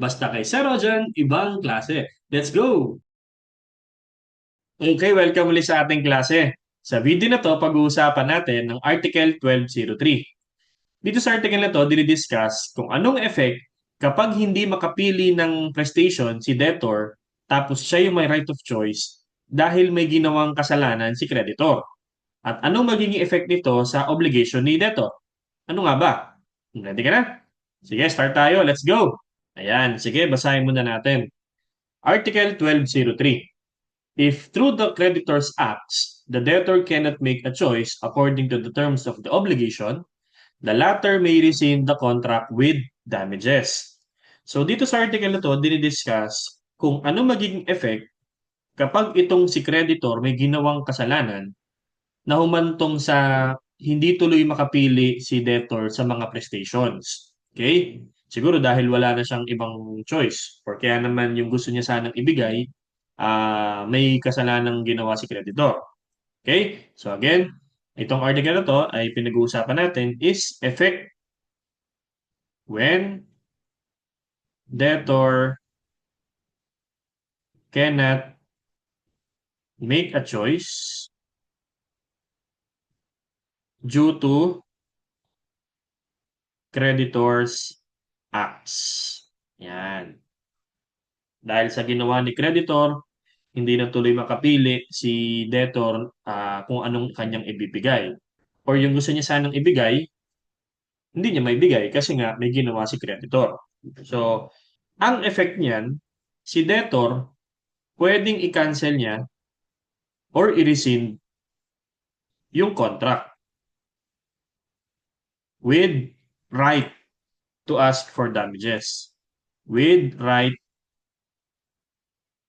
Basta kay Sir Rojan, ibang klase. Let's go! Okay, welcome ulit sa ating klase. Sa video na to, pag-uusapan natin ng Article 1203. Dito sa article na to, dinidiscuss kung anong effect kapag hindi makapili ng prestation si debtor tapos siya yung may right of choice dahil may ginawang kasalanan si creditor. At anong magiging effect nito sa obligation ni debtor? Ano nga ba? Ready ka na? Sige, start tayo. Let's go! Ayan, sige, basahin muna natin. Article 1203. If through the creditor's acts, the debtor cannot make a choice according to the terms of the obligation, the latter may rescind the contract with damages. So dito sa article na to, dinidiscuss kung ano magiging effect kapag itong si creditor may ginawang kasalanan na humantong sa hindi tuloy makapili si debtor sa mga prestations. Okay? Siguro dahil wala na siyang ibang choice or kaya naman yung gusto niya sanang ibigay uh, may kasalanang ginawa si creditor. Okay? So again, itong article na to ay pinag-uusapan natin is effect when debtor cannot make a choice due to creditors acts. Yan. Dahil sa ginawa ni creditor, hindi na tuloy makapili si debtor uh, kung anong kanyang ibibigay. Or yung gusto niya sanang ibigay, hindi niya maibigay kasi nga may ginawa si creditor. So, ang effect niyan, si debtor, pwedeng i-cancel niya or i-rescind yung contract with right to ask for damages. With right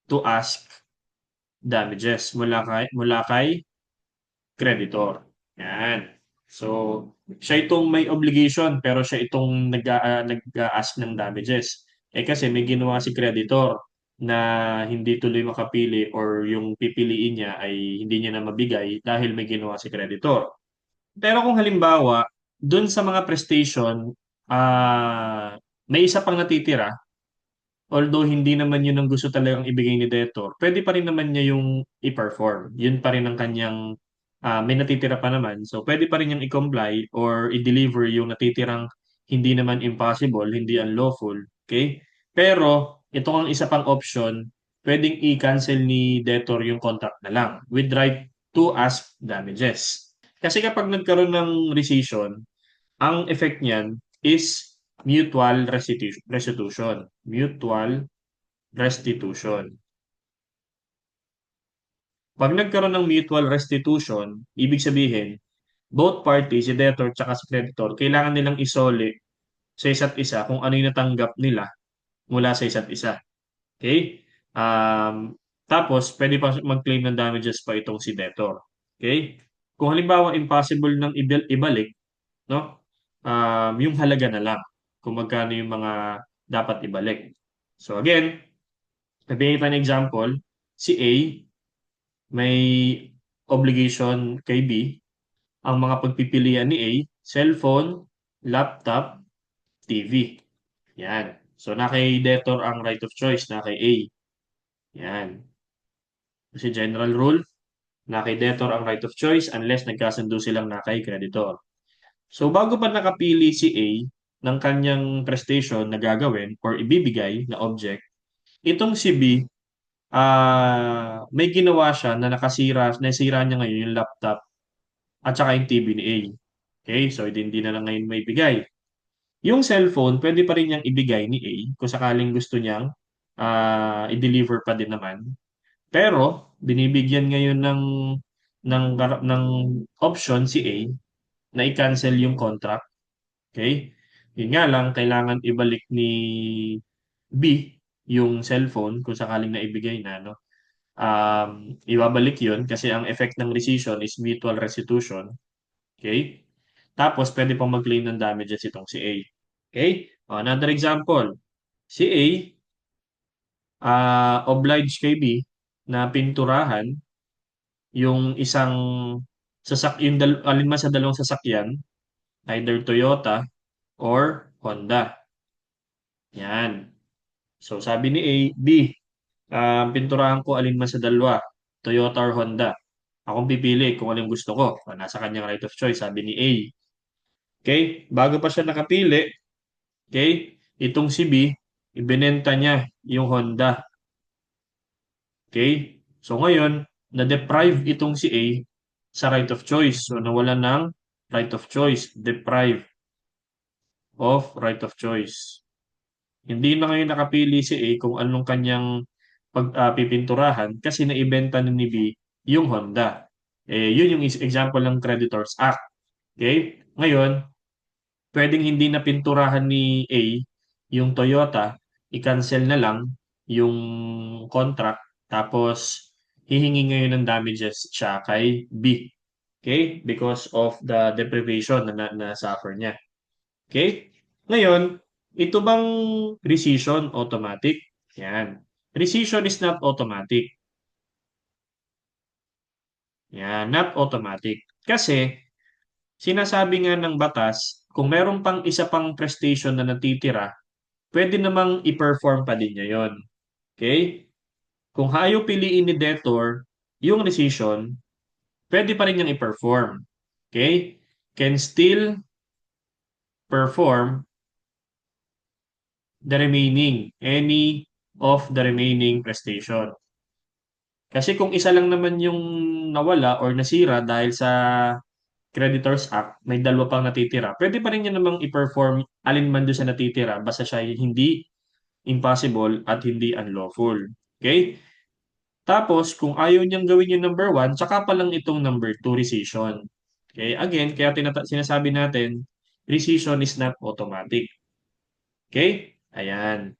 to ask damages mula kay, mula kay creditor. Yan. So, siya itong may obligation pero siya itong nag-a- nag-ask ng damages. Eh kasi may ginawa si creditor na hindi tuloy makapili or yung pipiliin niya ay hindi niya na mabigay dahil may ginawa si creditor. Pero kung halimbawa, dun sa mga prestation, uh, may isa pang natitira although hindi naman yun ang gusto talagang ibigay ni debtor, pwede pa rin naman niya yung i-perform. Yun pa rin ang kanyang, uh, may natitira pa naman. So, pwede pa rin niyang i-comply or i-deliver yung natitirang hindi naman impossible, hindi unlawful. Okay? Pero, ito ang isa pang option, pwedeng i-cancel ni debtor yung contract na lang with right to ask damages. Kasi kapag nagkaroon ng rescission, ang effect niyan is mutual restitution. restitution. Mutual restitution. Pag nagkaroon ng mutual restitution, ibig sabihin, both parties, si debtor at si creditor, kailangan nilang isoli sa isa't isa kung ano yung natanggap nila mula sa isa't isa. Okay? Um, tapos, pwede pa mag-claim ng damages pa itong si debtor. Okay? Kung halimbawa impossible nang ibalik, no? Um, yung halaga na lang kung magkano yung mga dapat ibalik. So again, sabihin kita ng example, si A may obligation kay B. Ang mga pagpipilian ni A, cellphone, laptop, TV. Yan. So na kay debtor ang right of choice, na kay A. Yan. Kasi general rule, na kay debtor ang right of choice unless nagkasundo silang na kay creditor. So bago pa nakapili si A, ng kanyang prestation na gagawin or ibibigay na object, itong si B, uh, may ginawa siya na nakasira, nasira niya ngayon yung laptop at saka yung TV ni A. Okay, so hindi na lang ngayon may bigay. Yung cellphone, pwede pa rin niyang ibigay ni A kung sakaling gusto niyang uh, i-deliver pa din naman. Pero, binibigyan ngayon ng ng ng option si A na i-cancel yung contract. Okay? Yun nga lang, kailangan ibalik ni B yung cellphone kung sakaling naibigay na, no? Um, ibabalik yun kasi ang effect ng rescission is mutual restitution. Okay? Tapos, pwede pang mag-claim ng damages itong si A. Okay? Another example. Si A, uh, obliged kay B na pinturahan yung isang sasak yung dal alinman sa dalawang sasakyan, either Toyota or Honda. Yan. So sabi ni A, B, um, pinturahan ko alin man sa dalawa, Toyota or Honda. Akong pipili kung alin gusto ko. Ah, Nasa kanyang right of choice, sabi ni A. Okay? Bago pa siya nakapili, okay? Itong si B, ibinenta niya yung Honda. Okay? So ngayon, na-deprive itong si A sa right of choice. So nawala ng right of choice. Deprive of right of choice. Hindi na ngayon nakapili si A kung anong kanyang pag, ah, pipinturahan kasi naibenta na ni B yung Honda. Eh, yun yung example ng Creditors Act. Okay? Ngayon, pwedeng hindi na pinturahan ni A yung Toyota, i-cancel na lang yung contract, tapos hihingi ngayon ng damages siya kay B. Okay? Because of the deprivation na, na, na niya. Okay? Ngayon, ito bang rescission automatic? Yan. Rescission is not automatic. Yan, not automatic. Kasi, sinasabi nga ng batas, kung meron pang isa pang prestation na natitira, pwede namang i-perform pa din niya yon. Okay? Kung ayaw piliin ni debtor yung rescission, pwede pa rin niyang i-perform. Okay? Can still perform the remaining, any of the remaining prestation. Kasi kung isa lang naman yung nawala or nasira dahil sa Creditors Act, may dalawa pang natitira. Pwede pa rin niya namang i-perform alin man doon sa natitira basta siya hindi impossible at hindi unlawful. Okay? Tapos, kung ayaw niyang gawin yung number one, tsaka pa lang itong number two rescission. Okay? Again, kaya tinata- sinasabi natin, rescission is not automatic. Okay? Ayan.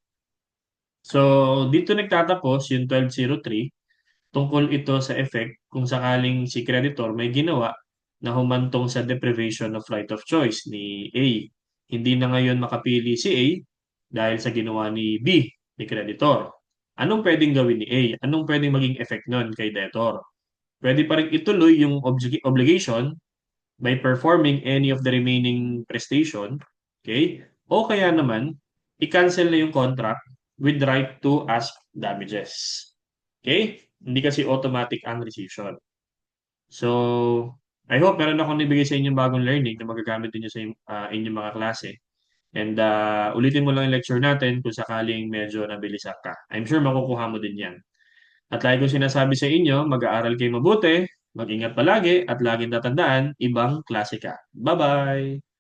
So, dito nagtatapos yung 1203. Tungkol ito sa effect kung sakaling si creditor may ginawa na humantong sa deprivation of right of choice ni A. Hindi na ngayon makapili si A dahil sa ginawa ni B, ni creditor. Anong pwedeng gawin ni A? Anong pwedeng maging effect nun kay debtor? Pwede pa rin ituloy yung oblig- obligation by performing any of the remaining prestation, okay? O kaya naman, i-cancel na yung contract with right to ask damages. Okay? Hindi kasi automatic ang rescission. So, I hope meron akong nibigay sa inyong bagong learning na magagamit niyo sa uh, inyong mga klase. And uh, ulitin mo lang yung lecture natin kung sakaling medyo nabilisan ka. I'm sure makukuha mo din yan. At lagi ko sinasabi sa inyo, mag-aaral kayo mabuti, mag-ingat palagi, at laging tatandaan, ibang klase ka. Bye-bye!